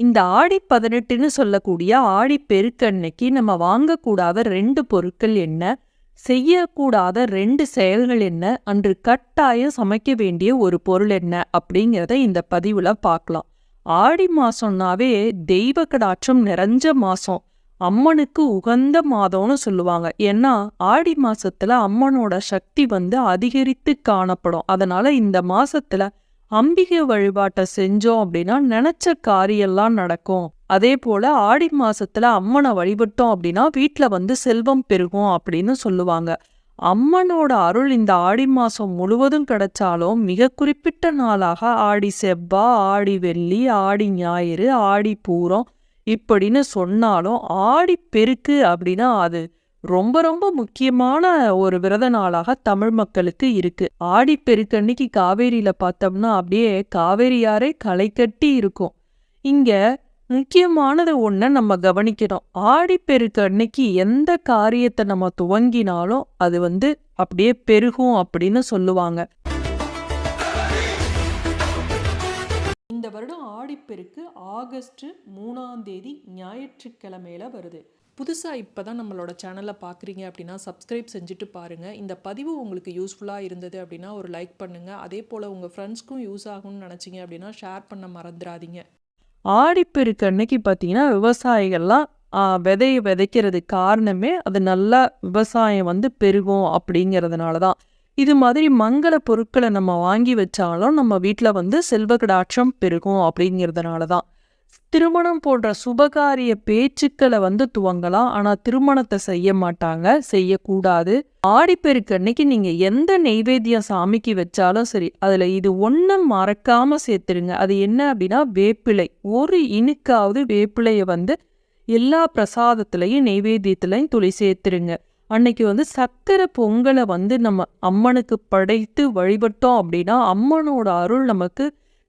இந்த ஆடி பதினெட்டுன்னு சொல்லக்கூடிய ஆடி பெருக்கன்னைக்கு நம்ம வாங்கக்கூடாத ரெண்டு பொருட்கள் என்ன? செய்யக்கூடாத ரெண்டு செயல்கள் என்ன? அன்று கட்டாயம் சமைக்க வேண்டிய ஒரு பொருள் என்ன? அப்படிங்கிறத இந்த பதிவுல பார்க்கலாம். ஆடி மாசம்னாவே தெய்வ கடாட்சம் நிறைஞ்ச மாசம். அம்மனுக்கு உகந்த மாதம்னு சொல்லுவாங்க. ஏன்னா ஆடி மாசத்துல அம்மனோட சக்தி வந்து அதிகரித்து காணப்படும். அதனால இந்த மாசத்துல அம்பிகை வழிபாட்டை செஞ்சோம் அப்படின்னா நினைச்ச காரியெல்லாம் நடக்கும். அதே போல ஆடி மாசத்துல அம்மனை வழிபட்டோம் அப்படின்னா வீட்ல வந்து செல்வம் பெருகும் அப்படின்னு சொல்லுவாங்க. அம்மனோட அருள் இந்த ஆடி மாசம் முழுவதும் கிடைச்சாலும் மிக குறிப்பிட்ட நாளாக ஆடி செவ்வா ஆடி வெள்ளி ஆடி ஞாயிறு ஆடி பூரம் இப்படின்னு சொன்னாலும் ஆடி பெருக்கு அப்படின்னா அது ரொம்ப ரொம்ப முக்கியமான ஒரு விரத நாளாக தமிழ் மக்களுக்கு இருக்கு. ஆடி பெருக்கன்னைக்கு காவேரியில பார்த்தோம்னா அப்படியே காவேரியாரே களை கட்டி இருக்கும். இங்க முக்கியமானது ஒன்றை நம்ம கவனிக்கணும். ஆடிப்பெருக்கு அன்னைக்கு எந்த காரியத்தை நம்ம துவங்கினாலும் அது வந்து அப்படியே பெருகும் அப்படின்னு சொல்லுவாங்க. இந்த வருடம் ஆடிப்பெருக்கு ஆகஸ்ட் மூணாம் தேதி ஞாயிற்றுக்கிழமையில வருது. புதுசாக இப்போ தான் நம்மளோட சேனலை பார்க்குறீங்க அப்படின்னா சப்ஸ்கிரைப் செஞ்சுட்டு பாருங்கள் இந்த பதிவு உங்களுக்கு யூஸ்ஃபுல்லாக இருந்தது அப்படின்னா ஒரு லைக் பண்ணுங்கள் அதே போல் உங்கள் ஃப்ரெண்ட்ஸ்க்கும் யூஸ் ஆகும்னு நினச்சிங்க அப்படின்னா ஷேர் பண்ண மறந்துடாதீங்க. ஆடிப்பெருக்கு அன்னைக்கு பார்த்தீங்கன்னா விவசாயிகள்லாம் விதையை விதைக்கிறது காரணமே அது நல்லா விவசாயம் வந்து பெருகும் அப்படிங்கிறதுனால தான் இது மாதிரி மங்கள பொருட்களை நம்ம வாங்கி வச்சாலும் நம்ம வீட்டில் வந்து செல்வ கடாட்சம் பெருகும் அப்படிங்கிறதுனால தான் திருமணம் போன்ற சுபகாரிய பேச்சுக்களை வந்து துவங்கலாம். ஆனால் திருமணத்தை செய்ய மாட்டாங்க. செய்யக்கூடாது. ஆடிப்பெருக்கு அன்னைக்கு நீங்க எந்த நெய்வேத்தியம் சாமிக்கு வச்சாலும் சரி அதுல இது ஒன்றும் மறக்காம சேர்த்துருங்க. அது என்ன அப்படின்னா வேப்பிலை. ஒரு இனுக்காவது வேப்பிலையை வந்து எல்லா பிரசாதத்துலையும் நெய்வேத்தியத்துலையும் துளி சேர்த்துருங்க. அன்னைக்கு வந்து சக்கரை பொங்கலை வந்து நம்ம அம்மனுக்கு படைத்து வழிபட்டோம் அப்படின்னா அம்மனோட அருள் நமக்கு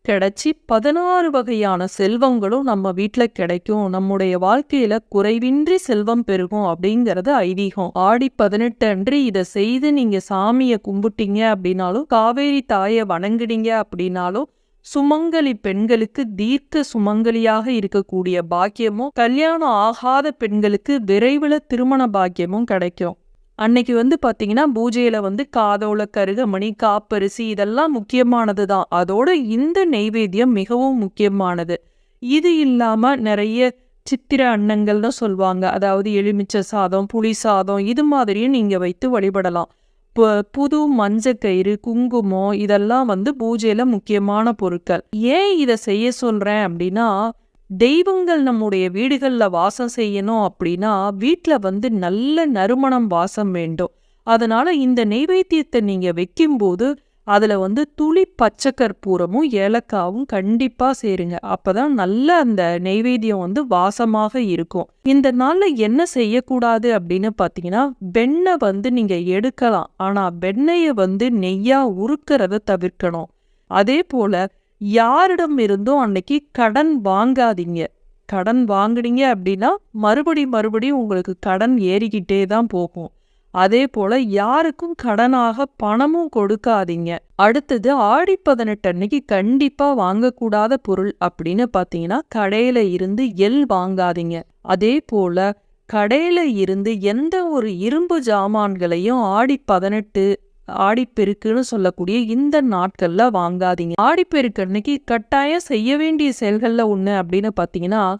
கிடைச்சி பதினாறு வகையான செல்வங்களும் நம்ம வீட்டில் கிடைக்கும். நம்முடைய வாழ்க்கையில குறைவின்றி செல்வம் பெருகும் அப்படிங்கிறது ஐதீகம். ஆடி பதினெட்டு அன்று இதை செய்து நீங்க சாமியை கும்பிட்டீங்க அப்படின்னாலும் காவேரி தாயை வணங்குனீங்க அப்படின்னாலும் சுமங்கலி பெண்களுக்கு தீர்க்க சுமங்கலியாக இருக்கக்கூடிய பாக்கியமும் கல்யாணம் ஆகாத பெண்களுக்கு விரைவில் திருமண பாக்கியமும் கிடைக்கும். அன்னைக்கு வந்து பாத்தீங்கன்னா பூஜையில வந்து காதோள கருகமணி காப்பரிசி இதெல்லாம் முக்கியமானது தான் அதோட இந்த நெய்வேத்தியம் மிகவும் முக்கியமானது. இது இல்லாம நிறைய சித்திர அன்னங்கள்னு சொல்லுவாங்க அதாவது எலுமிச்சை சாதம் புளி சாதம் இது மாதிரியும் நீங்க வைத்து வழிபடலாம். பு- புது மஞ்சக்கயிறு குங்குமம் இதெல்லாம் வந்து பூஜையில் முக்கியமான பொருட்கள். ஏன் இதை செய்ய சொல்றேன் அப்படின்னா தெய்வங்கள் நம்முடைய வீடுகள்ல வாசம் செய்யணும் அப்படின்னா வீட்ல வந்து நல்ல நறுமணம் வாசம் வேண்டும். அதனால இந்த நெய்வேத்தியத்தை நீங்க வைக்கும்போது அதுல வந்து துளி பச்சை கற்பூரமும் ஏலக்காவும் கண்டிப்பா சேருங்க. அப்பதான் நல்ல அந்த நெய்வேத்தியம் வந்து வாசமாக இருக்கும். இந்த நாள்ல என்ன செய்யக்கூடாது அப்படின்னு பாத்தீங்கன்னா வெண்ணெய் வந்து நீங்க எடுக்கலாம். ஆனா வெண்ணெயை வந்து நெய்யா உருக்கிறத தவிர்க்கணும். அதே போல யாரிடம் இருந்தும் அன்னைக்கு கடன் வாங்காதீங்க. கடன் வாங்குனீங்க அப்படின்னா மறுபடி மறுபடியும் உங்களுக்கு கடன் ஏறிக்கிட்டே தான் போகும். அதே போல யாருக்கும் கடனாக பணமும் கொடுக்காதீங்க. அடுத்தது ஆடி பதினெட்டு அன்னைக்கு கண்டிப்பா வாங்கக்கூடாத பொருள் அப்படின்னு பாத்தீங்கன்னா கடையில இருந்து எல் வாங்காதீங்க. அதே போல கடையில இருந்து எந்த ஒரு இரும்பு ஜாமான்களையும் ஆடி பதினெட்டு ஆடிப்பெருக்குன்னு சொல்லக்கூடிய இந்த நாட்கள்ல வாங்காதீங்க. ஆடிப்பெருக்கு அன்னைக்கு கட்டாயம் செய்ய வேண்டிய செயல்கள்ல ஒண்ணு அப்படின்னு பாத்தீங்கன்னா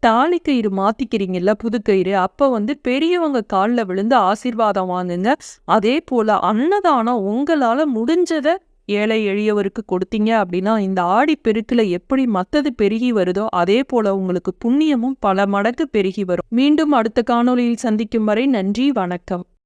தாலி கயிறு மாத்திக்கிறீங்கல்ல புது கயிறு. அப்ப வந்து பெரியவங்க காலில் விழுந்து ஆசீர்வாதம் வாங்குங்க. அதே போல அன்னதானம் உங்களால முடிஞ்சதை ஏழை எளியவருக்கு கொடுத்தீங்க அப்படின்னா இந்த ஆடி பெருக்கில் எப்படி மத்தது பெருகி வருதோ அதே போல உங்களுக்கு புண்ணியமும் பல மடங்கு பெருகி வரும். மீண்டும் அடுத்த காணொளியில் சந்திக்கும் வரை நன்றி வணக்கம்.